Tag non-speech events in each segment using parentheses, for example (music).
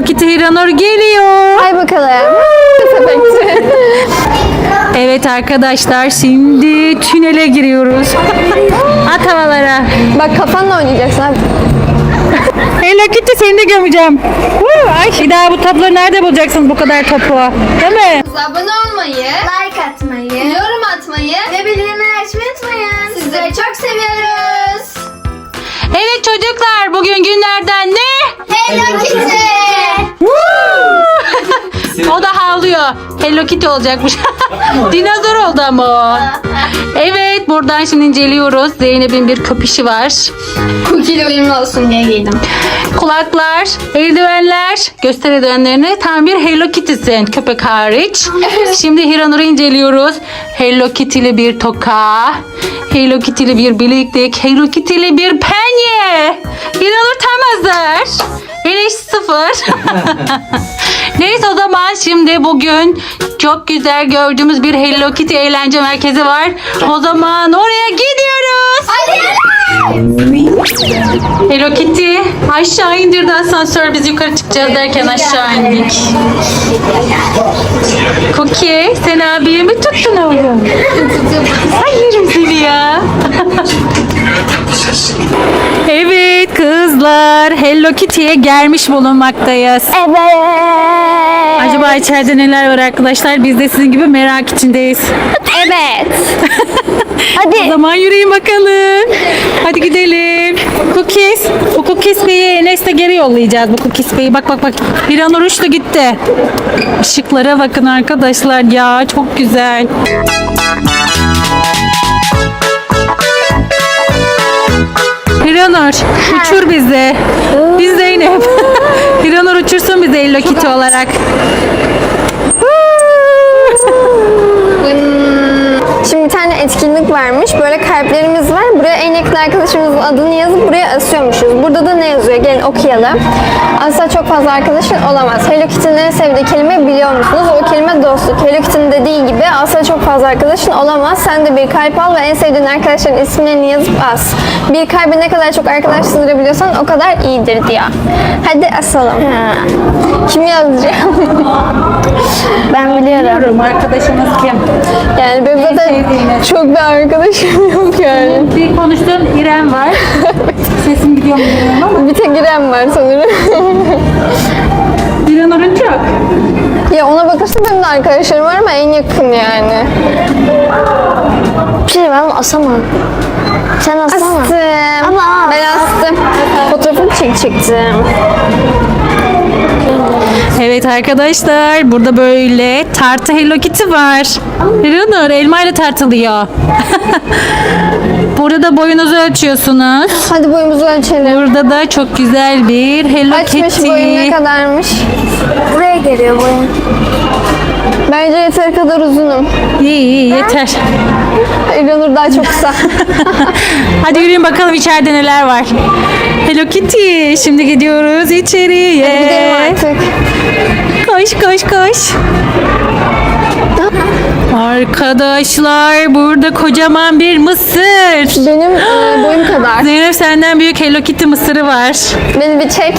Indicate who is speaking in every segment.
Speaker 1: Hello Kitty Hiranur geliyor.
Speaker 2: Hay bakalım. (laughs)
Speaker 1: Evet arkadaşlar şimdi tünele giriyoruz. (laughs) At havalara.
Speaker 2: Bak kafanla oynayacaksın abi. (laughs)
Speaker 1: Hello Kitty seni de gömeceğim. Ay, bir daha bu tabloları nerede bulacaksınız bu kadar topu? Değil mi?
Speaker 3: Abone olmayı,
Speaker 4: Like atmayı
Speaker 3: yorum atmayı
Speaker 4: ve bildirimleri açmayı unutmayın.
Speaker 3: sizleri çok seviyoruz.
Speaker 1: Evet çocuklar bugün günlerden ne?
Speaker 3: Hello Kitty. (laughs)
Speaker 1: o da havlıyor. Hello Kitty olacakmış. (laughs) Dinozor oldu ama o. Evet buradan şimdi inceliyoruz. Zeynep'in bir köpüşü var.
Speaker 3: İle uyumlu olsun diye giydim.
Speaker 1: Kulaklar, eldivenler, göster eldivenlerini tam bir Hello Kitty'sin köpek hariç. Şimdi Hiranur'u inceliyoruz. Hello Kitty'li bir toka, Hello Kitty'li bir bileklik, Hello Kitty'li bir penye. Hiranur tam hazır. Eleş sıfır. (laughs) Neyse o zaman şimdi bugün çok güzel gördüğümüz bir Hello Kitty eğlence merkezi var. O zaman oraya gidiyoruz. Hello Kitty aşağı indirdi asansör biz yukarı çıkacağız derken aşağı indik. Cookie sen abiye mi tuttun oğlum? Ay yerim seni ya. Kızlar Hello Kitty'ye gelmiş bulunmaktayız.
Speaker 2: Evet.
Speaker 1: Acaba içeride neler var arkadaşlar? Biz de sizin gibi merak içindeyiz.
Speaker 2: Evet. (laughs)
Speaker 1: O
Speaker 2: Hadi.
Speaker 1: zaman yürüyün bakalım. Hadi gidelim. Cookies. Bu Cookies Bey'i Enes'le geri yollayacağız. Bu Cookies Bey'i. Bak bak bak. Bir an uçtu gitti. Işıklara bakın arkadaşlar ya. Çok güzel. Hiranur uçur bizi. Biz Zeynep. (laughs) Hiranur uçursun bizi Hello Kitty olarak.
Speaker 2: Şimdi bir tane etkinlik varmış. Böyle kalplerimiz var. Buraya en yakın arkadaşımızın adını yazıp buraya asıyormuşuz. Burada da ne yazıyor? Gelin okuyalım. Asla çok fazla arkadaşın olamaz. Hello Kitty'nin en sevdiği kelime biliyor musunuz? O kelime dostluk. Hello Kitty'nin dediği gibi asla çok fazla arkadaşın olamaz. Sen de bir kalp al ve en sevdiğin arkadaşların isimlerini yazıp as. Bir kalbe ne kadar çok arkadaş sığdırabiliyorsan o kadar iyidir diyor. Hadi asalım. Kim yazacak? ben biliyorum.
Speaker 1: Bilmiyorum arkadaşımız kim?
Speaker 2: Yani benim zaten
Speaker 1: sevdiğiniz.
Speaker 2: çok bir arkadaşım (laughs) yok yani.
Speaker 1: Bir konuştuğun İrem var. (laughs) Sesim gidiyor mu bilmiyorum ama.
Speaker 2: Bir tek İrem var sanırım. (laughs)
Speaker 1: İranur'un çok.
Speaker 2: ya ona bakırsa benim de arkadaşlarım var ama en yakın yani.
Speaker 4: Bir şey ben asamam. Sen asama.
Speaker 2: Astım.
Speaker 4: Ama-
Speaker 2: Ben astım. Fotoğrafını çekecektim.
Speaker 1: Evet arkadaşlar burada böyle tartı Hello Kitty var. İranur elma ile tartılıyor. (laughs) burada da boyunuzu ölçüyorsunuz.
Speaker 2: Hadi boyumuzu ölçelim.
Speaker 1: Burada da çok güzel bir Hello
Speaker 2: Kaçmış
Speaker 1: Kitty.
Speaker 2: boyun ne kadarmış?
Speaker 4: Buraya geliyor boyun.
Speaker 2: Bence yeteri kadar uzunum.
Speaker 1: İyi iyi yeter.
Speaker 2: İlhanur daha çok kısa. (laughs)
Speaker 1: Hadi yürüyün bakalım içeride neler var. Hello Kitty. Şimdi gidiyoruz içeriye.
Speaker 2: Gidelim artık.
Speaker 1: Koş koş koş. Arkadaşlar burada kocaman bir mısır.
Speaker 2: Benim e, boyum kadar.
Speaker 1: Zeynep senden büyük Hello Kitty mısırı var.
Speaker 2: Beni bir çek.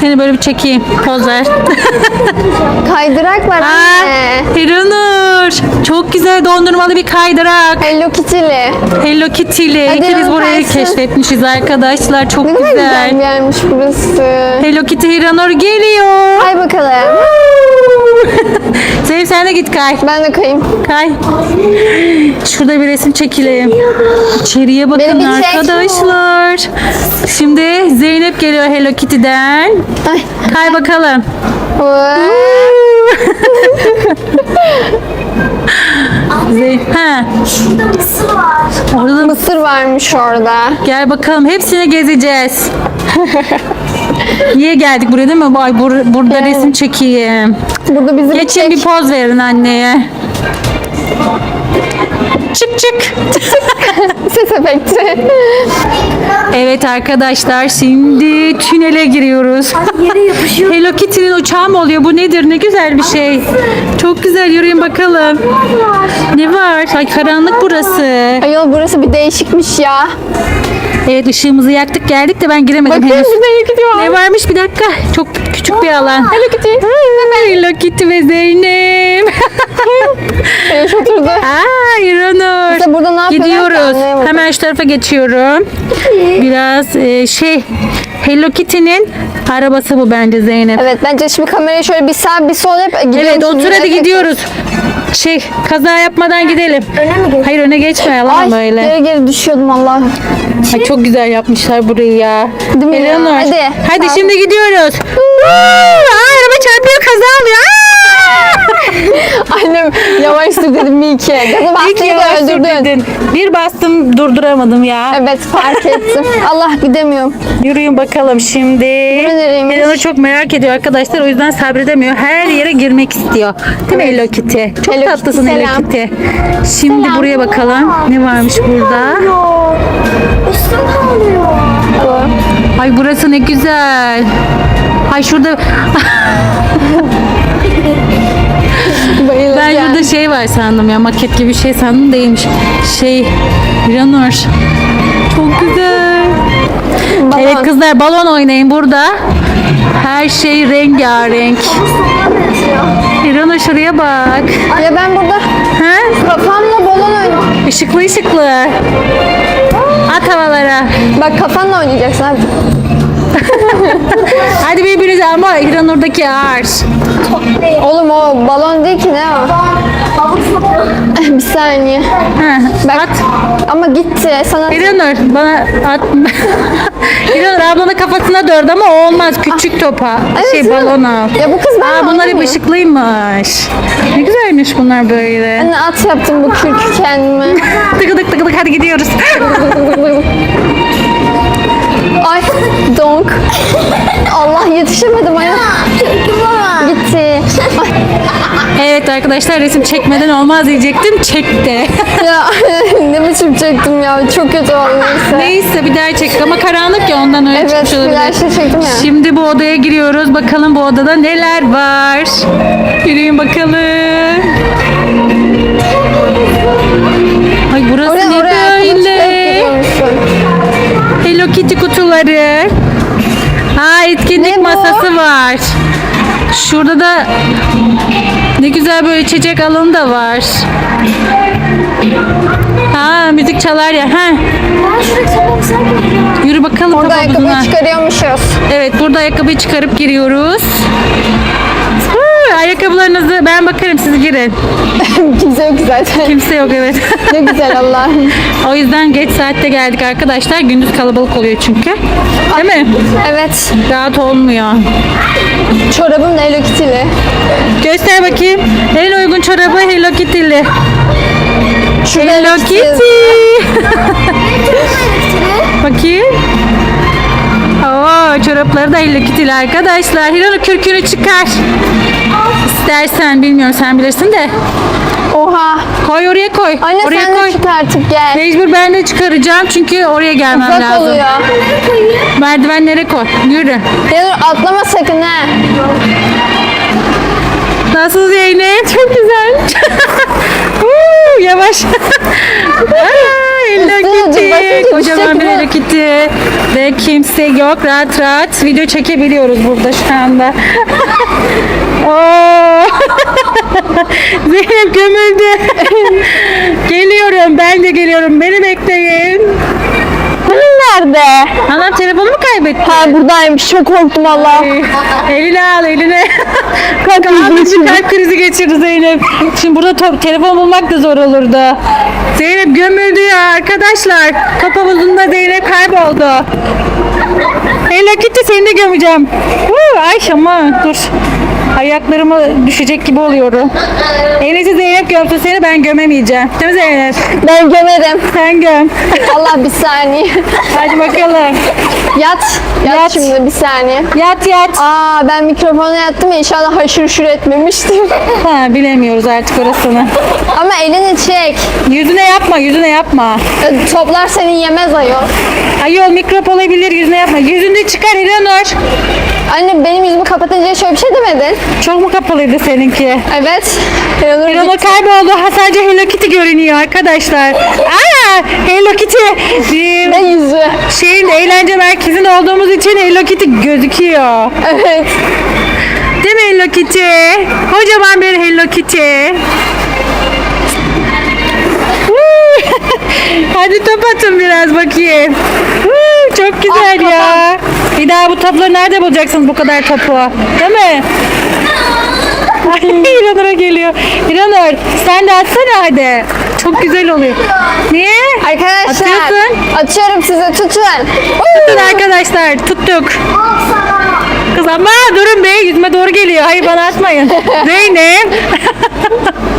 Speaker 1: Seni böyle bir çekeyim. Poz ver. (laughs)
Speaker 2: Kaydırak var
Speaker 1: Aa,
Speaker 2: anne.
Speaker 1: Hiranur. Çok güzel dondurmalı bir kaydırak.
Speaker 2: Hello Kitty'li.
Speaker 1: Hello Kitty'li.
Speaker 2: Hadi
Speaker 1: İkimiz burayı
Speaker 2: kaysın.
Speaker 1: keşfetmişiz arkadaşlar. Çok
Speaker 2: Ne kadar güzel
Speaker 1: güzel.
Speaker 2: bir yermiş burası.
Speaker 1: Hello Kitty Hiranur geliyor.
Speaker 2: Hay bakalım. (laughs)
Speaker 1: Zeynep sen de git kay.
Speaker 2: Ben de kayayım.
Speaker 1: Kay. Şurada bir resim çekileyim. İçeriye bakın
Speaker 2: Beni bir çek.
Speaker 1: arkadaşlar. Şimdi Zeynep geliyor Hello Kitty'den.
Speaker 2: Ay.
Speaker 1: Kay bakalım. (laughs) Zeynep. Ha,
Speaker 4: Şurada mısır var.
Speaker 1: orada da
Speaker 2: Mısır varmış orada.
Speaker 1: Gel bakalım hepsini gezeceğiz. (laughs) Niye geldik buraya değil mi? Ay bur- burada resim çekeyim.
Speaker 2: Burada bizi bir
Speaker 1: Geçin
Speaker 2: çek.
Speaker 1: bir poz verin anneye. Çık çık. (laughs)
Speaker 2: Ses efekti.
Speaker 1: Evet arkadaşlar şimdi tünele giriyoruz.
Speaker 4: Yere yapışıyor. (laughs)
Speaker 1: Hello Kitty'nin uçağı mı oluyor? Bu nedir? Ne güzel bir şey. Çok güzel yürüyün bakalım. Ne var? Ay karanlık burası.
Speaker 2: Ayol burası bir değişikmiş ya.
Speaker 1: Evet ışığımızı yaktık geldik de ben giremedim
Speaker 2: Bakın
Speaker 1: henüz.
Speaker 2: burada Hello Kitty var.
Speaker 1: Ne varmış bir dakika. Çok küçük bir alan.
Speaker 2: Hello Kitty.
Speaker 1: Hello Kitty ve Zeynep. (laughs)
Speaker 2: Eş oturdu. (laughs)
Speaker 1: Aa İranur.
Speaker 2: İşte burada ne yapıyorlar
Speaker 1: Gidiyoruz. Hemen şu tarafa geçiyorum. Biraz e, şey Hello Kitty'nin arabası bu bence Zeynep.
Speaker 2: Evet bence şimdi kamerayı şöyle bir sağ bir sol yap.
Speaker 1: Evet
Speaker 2: gidiyormuşuz.
Speaker 1: otur hadi
Speaker 2: Evet.
Speaker 1: gidiyoruz. Şey kaza yapmadan gidelim.
Speaker 4: Öne mi geçiyor?
Speaker 1: Hayır öne geçme yalan
Speaker 2: Ay
Speaker 1: böyle.
Speaker 2: geri geri düşüyordum Allah'ım.
Speaker 1: Ay, çok güzel yapmışlar burayı ya.
Speaker 2: Değil mi ya?
Speaker 1: Eleanor,
Speaker 2: Hadi.
Speaker 1: Hadi
Speaker 2: Sağ-
Speaker 1: şimdi gidiyoruz. Aa, araba çarpıyor kaza oluyor. Aa! (laughs)
Speaker 2: Annem yavaş sür dedim iyi ki. Gaza bastın da öldürdün.
Speaker 1: dedin. Bir bastım durduramadım ya.
Speaker 2: Evet fark ettim. (laughs) Allah gidemiyorum.
Speaker 1: Yürüyün bakalım şimdi.
Speaker 2: nereymiş?
Speaker 1: Eleanor çok merak ediyor arkadaşlar. O yüzden sabredemiyor. Her yere girmek istiyor. Değil mi Hello Kitty? Çok
Speaker 2: Hello
Speaker 1: tatlısın
Speaker 2: Kitty,
Speaker 1: Hello
Speaker 2: selam.
Speaker 1: Kitty. Şimdi buraya bakalım. Ne varmış burada?
Speaker 4: Üstüm kalıyor.
Speaker 1: Ay burası ne güzel. Ay şurada (laughs) (laughs)
Speaker 2: Bayılacağım.
Speaker 1: ben şurada şey var sandım ya maket gibi bir şey sandım değilmiş. Şey Eleanor. Çok güzel.
Speaker 2: Balon.
Speaker 1: Evet kızlar balon oynayın burada. Her şey rengarenk. İranur şuraya bak.
Speaker 2: Ya ben burada
Speaker 1: Ha?
Speaker 2: kafamla balon oynuyorum.
Speaker 1: Işıklı ışıklı. At havalara.
Speaker 2: Bak kafanla oynayacaksın abi. (laughs)
Speaker 1: Hadi birbirinize ama İranur'daki ağır.
Speaker 2: Oğlum o balon değil ki ne o? bir saniye.
Speaker 1: Ha,
Speaker 2: Bak.
Speaker 1: At.
Speaker 2: Ama gitti. Sana
Speaker 1: İranur bana at. (laughs) İranur ablanın kafasına dördü ama o olmaz. Küçük topa.
Speaker 2: Evet,
Speaker 1: şey balon al.
Speaker 2: Ya bu kız ben
Speaker 1: Aa, bunlar hep ışıklıymış. Ne güzelmiş bunlar böyle.
Speaker 2: Anne at yaptım bu kürkü kendime. (laughs)
Speaker 1: Tıkıdık tıkıdık hadi gidiyoruz.
Speaker 2: Ay (laughs) donk. Allah yetişemedim ayol. Gitti. Ay,
Speaker 1: evet arkadaşlar resim çekmeden olmaz diyecektim. Çekti. (laughs)
Speaker 2: ya (laughs) ne biçim çektim ya. Çok kötü oldu neyse.
Speaker 1: Neyse bir daha çektik ama karanlık ya ondan öyle
Speaker 2: Evet
Speaker 1: çıkmış olabilir.
Speaker 2: flaşla çektim ya.
Speaker 1: Şimdi bu odaya giriyoruz. Bakalım bu odada neler var. Yürüyün bakalım. Kutuları. Ha etkinlik
Speaker 2: Ne bu?
Speaker 1: masası var. Şurada da ne güzel böyle içecek alanı da var. Ha müzik çalar ya. Ha yürü bakalım
Speaker 2: Burada ayakkabıyı çıkarıyormuşuz.
Speaker 1: Evet burada ayakkabıyı çıkarıp giriyoruz. Ben bakarım siz girin. (laughs)
Speaker 2: Kimse yok zaten.
Speaker 1: Kimse yok evet. (laughs)
Speaker 2: ne güzel Allah'ım.
Speaker 1: o yüzden geç saatte geldik arkadaşlar. Gündüz kalabalık oluyor çünkü. Değil mi?
Speaker 2: Evet.
Speaker 1: Rahat olmuyor.
Speaker 2: Çorabım da Hello Kitty'li.
Speaker 1: Göster bakayım. En uygun çorabı Hello Kitty'li.
Speaker 2: Şurada
Speaker 1: Hello.
Speaker 2: Kitty. (laughs)
Speaker 1: bakayım. Oo, çorapları da Hello Kitty'li arkadaşlar. Hiranur kürkünü çıkar. İstersen bilmiyorum sen bilirsin de.
Speaker 2: Oha.
Speaker 1: Koy oraya koy.
Speaker 2: Anne
Speaker 1: oraya
Speaker 2: sen
Speaker 1: koy.
Speaker 2: de çık artık gel.
Speaker 1: Mecbur ben de çıkaracağım çünkü oraya gelmem
Speaker 2: Uzak
Speaker 1: lazım.
Speaker 2: oluyor.
Speaker 1: Merdivenlere koy. Yürü.
Speaker 2: Yanur atlama sakın ha.
Speaker 1: Nasıl Zeynep? Çok güzel. (laughs) Uuu, Yavaş. Aa, (laughs)
Speaker 2: Basınca
Speaker 1: Kocaman Kitty. Ve kimse yok. Rahat rahat video çekebiliyoruz burada şu anda. (laughs) (laughs) Zeynep gömüldü. (laughs) geliyorum. Ben de geliyorum. Beni bekleyin.
Speaker 2: Nerede?
Speaker 1: Anam telefonu mu kaybetti?
Speaker 2: Ha buradaymış. Çok korktum Allah.
Speaker 1: Eline al eline.
Speaker 2: Kalk
Speaker 1: bir kalp krizi geçirdi Zeynep. Şimdi burada top, telefon bulmak da zor olurdu. Zeynep gömüldü ya arkadaşlar. Top havuzunda Zeynep kayboldu. Hello Kitty seni de gömeceğim. Huu, ay aman dur. Ayaklarıma düşecek gibi oluyorum. En iyisi Zeynep gömsün seni ben gömemeyeceğim. Değil mi Zeynep?
Speaker 2: Ben gömerim.
Speaker 1: Sen göm.
Speaker 2: Allah bir saniye.
Speaker 1: Hadi bakalım.
Speaker 2: Yat. Yat,
Speaker 1: Yat.
Speaker 2: şimdi bir saniye.
Speaker 1: Yat yat.
Speaker 2: Aa ben mikrofona yattım ya inşallah haşır uşur etmemiştir.
Speaker 1: Ha, bilemiyoruz artık orasını.
Speaker 2: Ama elini çek.
Speaker 1: Yüzüne yapma, yüzüne yapma.
Speaker 2: Ee, Toplar seni yemez ayol.
Speaker 1: Ayol mikrop olabilir yüzüne yapma. Yüzünü çıkar İranur.
Speaker 2: Anne benim yüzümü kapatınca şöyle bir şey demedin.
Speaker 1: Çok mu kapalıydı seninki?
Speaker 2: Evet. Hiranur
Speaker 1: Hiranur
Speaker 2: gitti.
Speaker 1: kayboldu. Ha, sadece Hello Kitty görünüyor arkadaşlar. Aa, Hello Kitty. Ee,
Speaker 2: Ve yüzü.
Speaker 1: Şeyin eğlence merkezinde olduğumuz için Hello Kitty gözüküyor.
Speaker 2: Evet.
Speaker 1: Değil mi Hello Kitty? Kocaman bir Hello Kitty. Hadi top atın biraz bakayım. Çok güzel
Speaker 2: Ah,
Speaker 1: ya. Bir daha bu topları nerede bulacaksınız bu kadar topu? Değil mi? Ay (laughs) İranur'a geliyor. İranur sen de atsana hadi. Çok güzel oluyor. Niye?
Speaker 2: Arkadaşlar.
Speaker 1: Atıyorsun.
Speaker 2: Atıyorum size tutun.
Speaker 1: Tutun arkadaşlar tuttuk. Kız ama durun be yüzüme doğru geliyor. Hayır bana atmayın. (laughs) Zeynep. (laughs)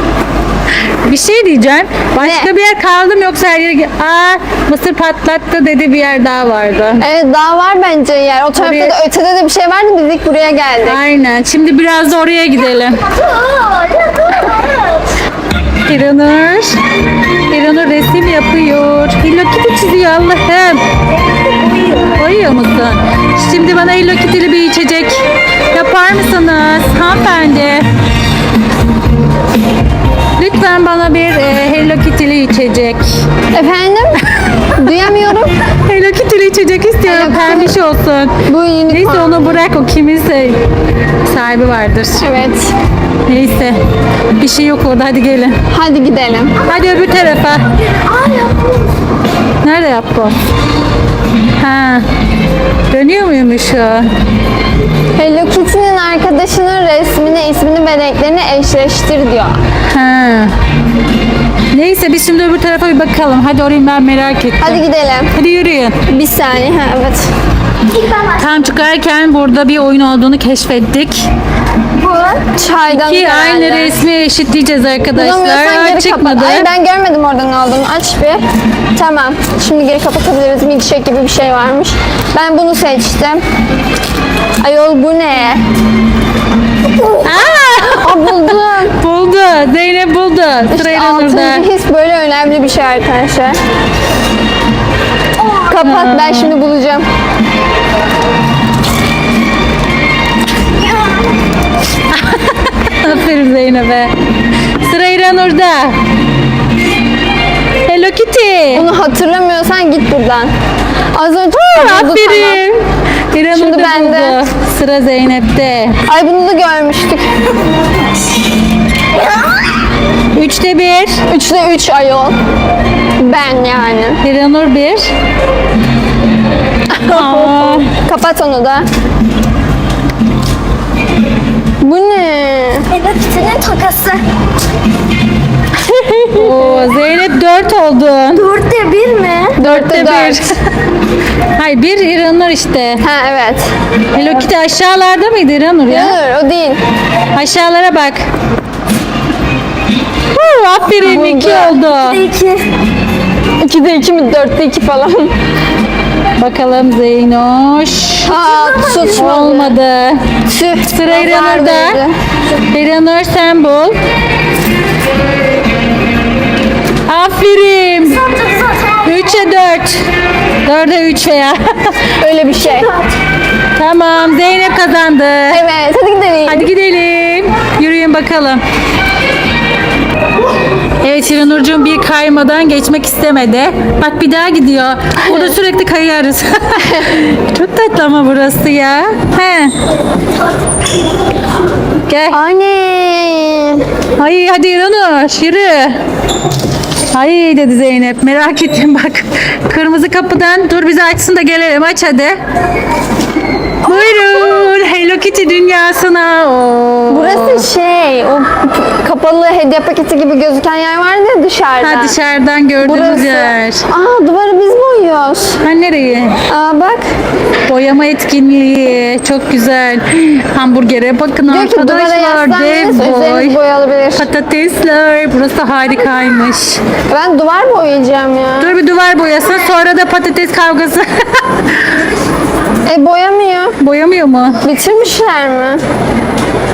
Speaker 1: bir şey diyeceğim. Başka
Speaker 2: Ne?
Speaker 1: bir yer kaldım yoksa her yere... Aa mısır patlattı dedi bir yer daha vardı.
Speaker 2: Evet daha var bence yer. O tarafta
Speaker 1: Oraya-
Speaker 2: da ötede de bir şey vardı. Biz ilk buraya geldik.
Speaker 1: Aynen. Şimdi biraz da oraya gidelim. İranur. İranur resim yapıyor. Hello Kitty çiziyor Allah'ım. Koyuyor musun? Şimdi bana Hello Kitty'li bir içecek yapar mısınız hanımefendi? Lütfen bana bir e, Hello Kitty'li içecek.
Speaker 2: Efendim? Duyamıyorum. (laughs)
Speaker 1: Hello Kitty'li içecek istiyorum.
Speaker 2: Hello Kitty.
Speaker 1: Pembiş olsun.
Speaker 2: Bu unicorn.
Speaker 1: Neyse onu bırak o kiminse sahibi vardır.
Speaker 2: Evet.
Speaker 1: Neyse. Bir şey yok orada hadi gelin.
Speaker 2: Hadi gidelim.
Speaker 1: Hadi öbür tarafa. Nerede yap bu? Ha. Dönüyor muymuş o?
Speaker 2: Hello Kitty'nin arkadaşının resmini, ismini ve renklerini eşleştir diyor.
Speaker 1: Ha. Neyse biz şimdi öbür tarafa bir bakalım. Hadi orayı ben merak ettim.
Speaker 2: Hadi gidelim.
Speaker 1: Hadi yürüyün.
Speaker 2: Bir saniye. Ha, evet.
Speaker 1: Tam çıkarken burada bir oyun olduğunu keşfettik.
Speaker 2: Çaydan
Speaker 1: Ki aynı resmi eşitleyeceğiz arkadaşlar.
Speaker 2: Bulamıyorsan geri
Speaker 1: çıkmadı.
Speaker 2: Ay ben görmedim orada ne olduğunu. Aç bir. Tamam. Şimdi geri kapatabiliriz. Milkshake gibi bir şey varmış. Ben bunu seçtim. Ayol bu ne?
Speaker 1: Aa!
Speaker 2: Aa buldum. (laughs)
Speaker 1: buldu. Zeynep buldu. Sırayla burada.
Speaker 2: Altıncı his böyle önemli bir şey arkadaşlar. Kapat ben şimdi bulacağım.
Speaker 1: Aferin Zeynep'e. Sıra İranur'da. Hello Kitty.
Speaker 2: Bunu hatırlamıyorsan git buradan. Az önce buldu.
Speaker 1: Aferin. İranur
Speaker 2: Şimdi
Speaker 1: da
Speaker 2: bende.
Speaker 1: buldu. Sıra Zeynep'te.
Speaker 2: Ay bunu da görmüştük.
Speaker 1: Üçte bir.
Speaker 2: Üçte üç ayol. Ben yani.
Speaker 1: İranur bir. (laughs) Aa,
Speaker 2: Kapat onu da.
Speaker 4: Kitty'nin tokası. (laughs)
Speaker 1: oo, Zeynep dört oldun.
Speaker 4: Dörtte bir mi?
Speaker 2: Dörtte
Speaker 1: Dörtte
Speaker 2: dört.
Speaker 1: bir. (laughs) Hayır bir İranur işte.
Speaker 2: Ha evet.
Speaker 1: Hello Kitty aşağılarda mıydı İranur ya?
Speaker 2: Yanır o değil.
Speaker 1: Aşağılara bak. Huu, aferin iki oldu.
Speaker 4: İki.
Speaker 2: İkide iki mi? Dörtte iki falan.
Speaker 1: Bakalım Zeynoş.
Speaker 2: Aa tutmadı.
Speaker 1: Olmadı.
Speaker 2: Tüh.
Speaker 1: Sıra İranur'da. İranur sen bul. Aferin. Üçe dört. Dörde üç veya. (laughs)
Speaker 2: Öyle bir şey.
Speaker 1: tamam Zeynep kazandı.
Speaker 2: Evet hadi gidelim.
Speaker 1: Hadi gidelim. Yürüyün bakalım. Evet İranurcuğum bir kaymadan geçmek istemedi. Bak bir daha gidiyor. Burada sürekli kayarız. (laughs) Çok tatlı ama burası ya. He. Gel.
Speaker 2: Anne.
Speaker 1: Ay hadi İranur yürü. Ay dedi Zeynep merak ettim bak. Kırmızı kapıdan dur bizi açsın da gelelim aç hadi. Buyurun Hello Kitty dünyasına. Oo.
Speaker 2: Burası şey o kapalı hediye paketi gibi gözüken yer vardı ya dışarıda.
Speaker 1: Ha dışarıdan gördüğümüz
Speaker 2: Burası.
Speaker 1: yer.
Speaker 2: Aa duvarı biz boyuyoruz.
Speaker 1: Ha nereye?
Speaker 2: Aa bak.
Speaker 1: Boyama etkinliği. Çok güzel. Hamburgere bakın
Speaker 2: Diyor ki duvara
Speaker 1: arkadaşlar. Dev
Speaker 2: yaslanırsa üzeriniz
Speaker 1: boy.
Speaker 2: boyalabilir.
Speaker 1: Patatesler. Burası harikaymış.
Speaker 2: Ben duvar boyayacağım ya.
Speaker 1: Dur bir duvar boyasın. Sonra da patates kavgası. (laughs)
Speaker 2: E boyamıyor.
Speaker 1: Boyamıyor mu?
Speaker 2: Bitirmişler mi?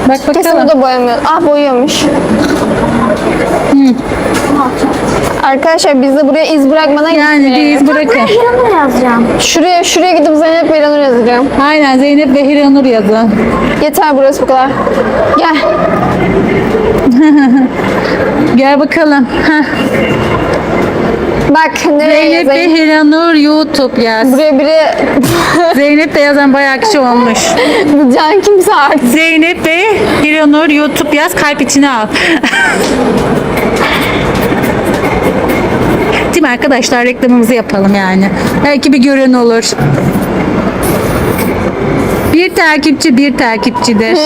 Speaker 1: Bak
Speaker 2: Kesin
Speaker 1: bakalım.
Speaker 2: bu da boyamıyor. Ah boyuyormuş. Arkadaşlar biz de buraya iz bırakmadan
Speaker 1: Yani bir iz bırakın.
Speaker 4: Yanına yazacağım.
Speaker 2: Şuraya şuraya gidip Zeynep ve İranur yazacağım.
Speaker 1: Aynen Zeynep ve Hiranur yazın.
Speaker 2: Yeter burası bu kadar. Gel. (laughs)
Speaker 1: Gel bakalım. Heh.
Speaker 2: Bak nereye
Speaker 1: Zeynep ve
Speaker 2: yazayım?
Speaker 1: Hiranur YouTube yaz.
Speaker 2: Buraya biri (laughs) (laughs)
Speaker 1: Zeynep de yazan bayağı kişi olmuş.
Speaker 2: can kimse artık.
Speaker 1: Zeynep ve Hiranur YouTube yaz kalp içine al. (laughs) Değil mi arkadaşlar reklamımızı yapalım yani. Belki bir gören olur. Bir takipçi bir takipçidir.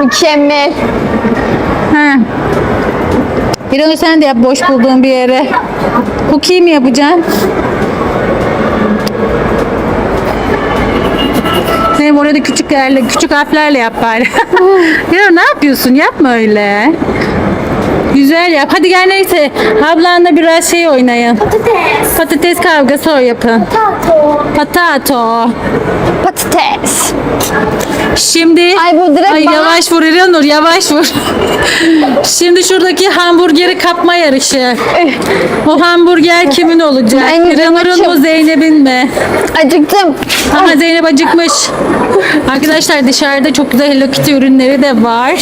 Speaker 2: Mükemmel.
Speaker 1: Ha. Hiranur sen de yap boş bulduğun bir yere. Cookie mi yapacaksın? Senin orada küçük küçük harflerle yap bari. (laughs) ya ne yapıyorsun? Yapma öyle. Güzel yap. Hadi gel neyse. Ablanla biraz şey oynayın.
Speaker 4: Patates.
Speaker 1: Patates kavgası o yapın.
Speaker 4: Tato.
Speaker 1: Patato.
Speaker 2: Patates.
Speaker 1: Şimdi
Speaker 2: Ay bu direkt
Speaker 1: Ay
Speaker 2: bana-
Speaker 1: yavaş vur İranur yavaş vur. Şimdi şuradaki hamburgeri kapma yarışı. O hamburger kimin olacak?
Speaker 2: Ben
Speaker 1: mu
Speaker 2: açım.
Speaker 1: Zeynep'in mi?
Speaker 2: Acıktım.
Speaker 1: Ama Zeynep acıkmış. Arkadaşlar dışarıda çok güzel Hello Kitty ürünleri de var.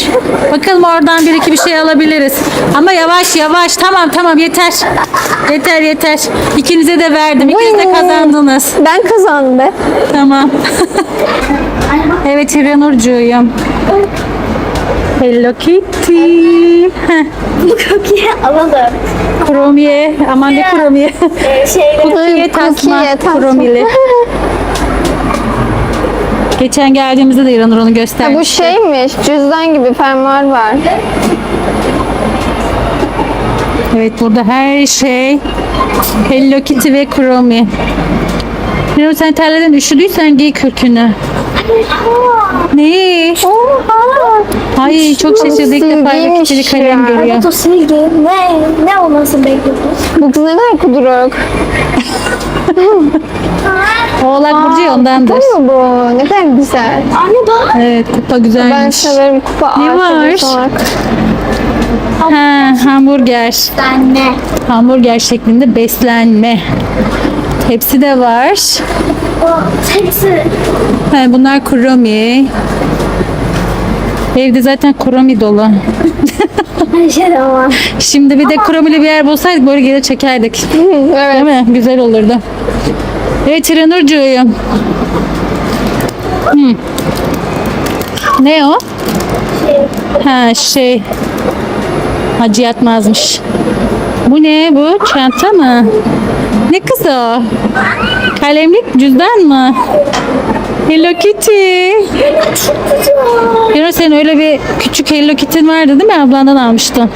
Speaker 1: Bakalım oradan bir iki bir şey alabiliriz. Ama yavaş yavaş. Tamam tamam yeter. Yeter yeter. İkinize de verdim. İkiniz de kazandınız.
Speaker 2: Ben kazandım be.
Speaker 1: Tamam. (laughs) evet İranurcuğum. Hello Kitty.
Speaker 4: Bu kokuyu alalım.
Speaker 1: Kromiye. Aman ne kromiye.
Speaker 4: Ee, şeyde.
Speaker 1: Cookie'ye tasma. Kromili. Geçen geldiğimizde de İranur onu
Speaker 2: Ha,
Speaker 1: gösterdi.
Speaker 2: bu şeymiş. Cüzdan gibi fermuar var.
Speaker 1: Evet burada her şey Hello Kitty ve Kromi. İranur sen terleden üşüdüysen giy kürkünü. Ne? Ay çok şaşırdı ilk defa Hello Kitty'li kalem görüyor.
Speaker 4: Evet o silgi. Ne? Ne olmasını bekliyordunuz?
Speaker 2: Bu kız neden kuduruk?
Speaker 1: Oğlak Burcu ya ondandır.
Speaker 2: Değil mi bu? Ne kadar güzel.
Speaker 4: Anne bak.
Speaker 1: Evet kupa
Speaker 2: Ben
Speaker 1: güzelmiş.
Speaker 2: severim kupa
Speaker 1: Ne var?
Speaker 2: olarak.
Speaker 1: Ha, hamburger.
Speaker 4: Anne.
Speaker 1: Hamburger şeklinde beslenme. Hepsi de var.
Speaker 4: Hepsi.
Speaker 1: Ha, bunlar kuromi. Evde zaten kuromi dolu.
Speaker 4: Her şey de var.
Speaker 1: Şimdi bir de kuromili bir yer bulsaydık böyle gelir çekerdik. (laughs)
Speaker 2: evet.
Speaker 1: Değil mi? Güzel olurdu. Evet İranurcuğum. Hmm. Ne o? Ha şey. Hacı yatmazmış. Bu ne bu? Çanta mı? Ne kız o? Kalemlik cüzdan mı? Hello Kitty.
Speaker 4: Çok güzel.
Speaker 1: Yunus senin öyle bir küçük Hello Kitty'in vardı değil mi? Ablandan almıştın.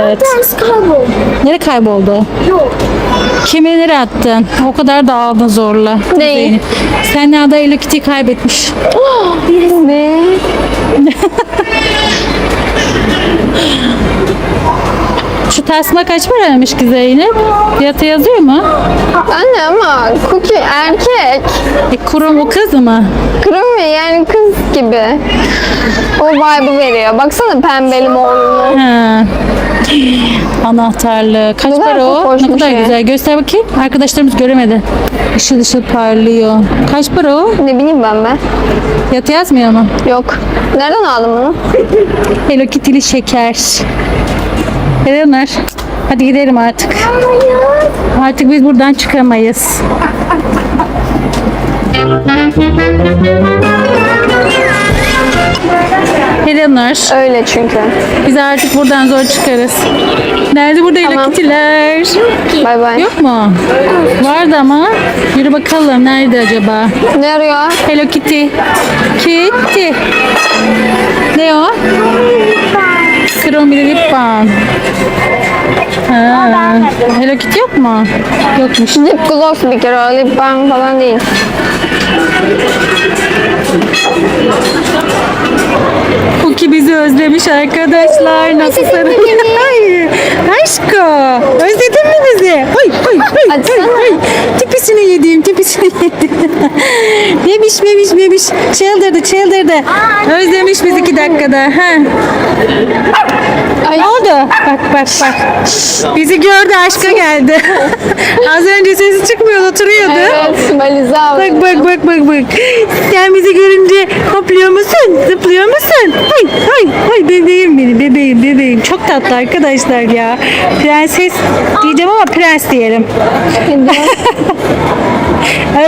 Speaker 1: Evet.
Speaker 4: Kayboldu.
Speaker 1: Nereye kayboldu?
Speaker 4: Yok.
Speaker 1: Kime nereye attın? O kadar da aldın zorla.
Speaker 2: Neyi?
Speaker 1: Sen Hello Kitty'yi kaybetmiş.
Speaker 2: Ne? (laughs)
Speaker 1: Şu tasma kaç paraymış ki Zeynep? Fiyatı yazıyor mu?
Speaker 2: Anne ama Cookie erkek.
Speaker 1: E, kurum o kız mı?
Speaker 2: Kırım ya yani kız gibi. O vibe'ı veriyor. Baksana pembeli morlu.
Speaker 1: Ha. Anahtarlı. Kaç
Speaker 2: kadar
Speaker 1: para o? Ne kadar
Speaker 2: şey.
Speaker 1: güzel. Göster bakayım. Arkadaşlarımız göremedi. Işıl ışıl parlıyor. Kaç para o?
Speaker 2: Ne bileyim ben be.
Speaker 1: Fiyatı yazmıyor mu?
Speaker 2: Yok. Nereden aldın bunu?
Speaker 1: Hello Kitty'li şeker. Eleanor. Hadi gidelim artık. Artık biz buradan çıkamayız. Eleanor.
Speaker 2: Öyle çünkü.
Speaker 1: Biz artık buradan zor çıkarız. Nerede burada Hello
Speaker 2: Tamam.
Speaker 1: Kitty'ler?
Speaker 2: Bay bay.
Speaker 1: Yok mu? Vardı ama. Yürü bakalım nerede acaba?
Speaker 2: Ne arıyor?
Speaker 1: Hello Kitty. Kitty. Ne o? Lip balm. Ha. Hello Kitty yok mu? Yokmuş.
Speaker 2: Lip gloss bir kere o. Lip balm falan değil.
Speaker 1: Cookie bizi özlemiş arkadaşlar. Nasıl sarılıyor? (laughs) Ay, Aşko. Özledin mi bizi? Ay, ay, ay, ay,
Speaker 2: Açsana.
Speaker 1: ay. Tipi tepisini yedim bebiş (laughs) bebiş bebiş çıldırdı çıldırdı. Özlemiş biz iki dakikada. Ha. Ne oldu? Bak bak bak. Bizi gördü aşka geldi. (laughs) Az önce sesi çıkmıyordu oturuyordu.
Speaker 2: Evet.
Speaker 1: Bak bak bak bak bak. Sen bizi görünce hopluyor musun? Zıplıyor musun? Hay hay hay bebeğim benim bebeğim bebeğim. Çok tatlı arkadaşlar ya. Prenses diyeceğim ama prens diyelim. (laughs)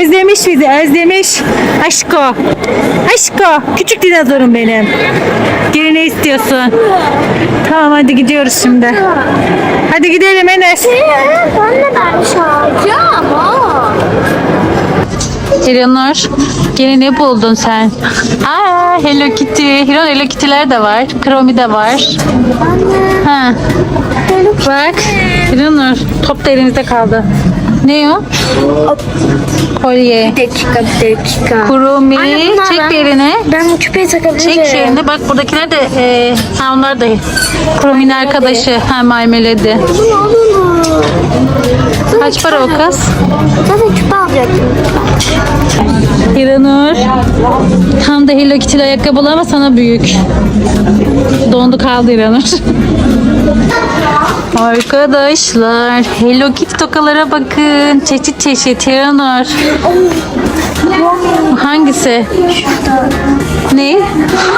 Speaker 1: özlemiş bizi özlemiş. Aşko. Aşko. Küçük dinozorum benim. Geri ne istiyorsun? Tamam hadi gidiyoruz şimdi. Hadi gidelim Enes.
Speaker 4: Ben de ben çalacağım.
Speaker 1: Eleanor, gene ne buldun sen? Aa, Hello Kitty. Hiron Hello Kitty'ler de var. Kromi de var. Ha. Bak, Eleanor, top da elimizde kaldı. Ne o? Kolye.
Speaker 4: dakika bir dakika.
Speaker 1: Kromi,
Speaker 4: Anne, bunlar
Speaker 1: çek
Speaker 4: ben-
Speaker 1: bir eline.
Speaker 4: Ben bu küpeyi takabilirim.
Speaker 1: Çek şu elini. Bak buradakiler de, e, ha onlar da Kromi'nin arkadaşı. Ha Maymeledi.
Speaker 4: Bunu alın.
Speaker 1: Kaç para o kız?
Speaker 4: Zaten küpe alacaktım.
Speaker 1: İranur. Tam da Hello Kitty ayakkabılı ama sana büyük. Dondu kaldı İranur. (laughs) Arkadaşlar Hello Kitty tokalara bakın. Çeşit çeşit İranur. Hangisi? Ne?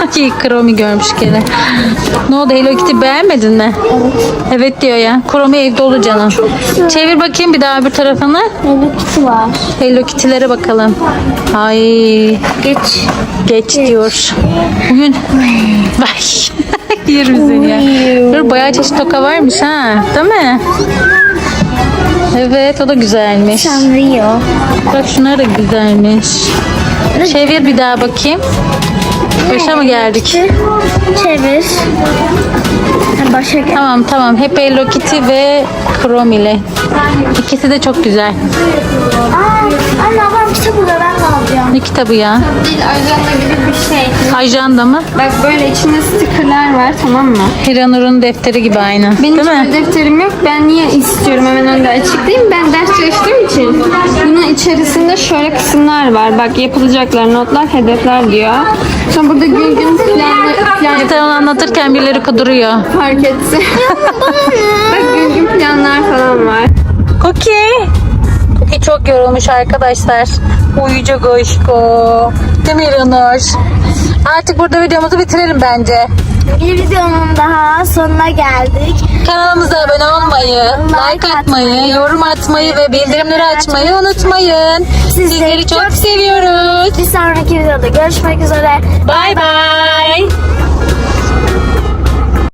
Speaker 1: Ay Kromi görmüş gene. Ne oldu Hello Kitty beğenmedin mi? Evet diyor ya. Kromi evde olur canım. Çevir bakayım bir daha bir tarafını.
Speaker 4: Benim kütü var.
Speaker 1: Hello Kitty'lere bakalım. Ay
Speaker 4: Geç.
Speaker 1: geç diyor. Bugün Vay. Yer seni ya. Dur bayağı çeşit toka varmış ha. Değil mi? Evet o da güzelmiş.
Speaker 4: Sanıyor.
Speaker 1: Bak şunlar da güzelmiş. Çevir bir daha bakayım. Başa mı geldik?
Speaker 4: Çevir. Başa gel.
Speaker 1: Tamam tamam. Hep Hello Kitty ve Chrome ile. İkisi de çok güzel.
Speaker 4: Aa, anne ablam kitap burada alacağım.
Speaker 1: Ne kitabı ya?
Speaker 3: Değil ajanda gibi bir şey.
Speaker 1: Ajanda mı?
Speaker 3: Bak böyle içinde stickerlar var tamam mı?
Speaker 1: Hiranur'un defteri gibi aynı.
Speaker 3: Benim
Speaker 1: Değil mi?
Speaker 3: defterim yok. Ben niye istiyorum hemen önde açıklayayım. Ben ders çalıştığım için. Bunun içerisinde şöyle kısımlar var. Bak yapılacaklar notlar, hedefler diyor. Sonra burada gün gün planlı, plan
Speaker 1: Sen onu anlatırken birileri kuduruyor.
Speaker 3: fark etti. (laughs) Bak gün gün planlar falan var.
Speaker 1: Cookie. Cookie çok yorulmuş arkadaşlar. Uyuyacak aşko. Değil mi İranur? Artık burada videomuzu bitirelim bence.
Speaker 4: Bir videonun daha sonuna geldik.
Speaker 1: Kanalımıza abone olmayı, like atmayı, yorum atmayı ve bildirimleri açmayı unutmayın. Sizleri çok seviyoruz.
Speaker 4: Bir sonraki videoda görüşmek üzere.
Speaker 1: Bye bye.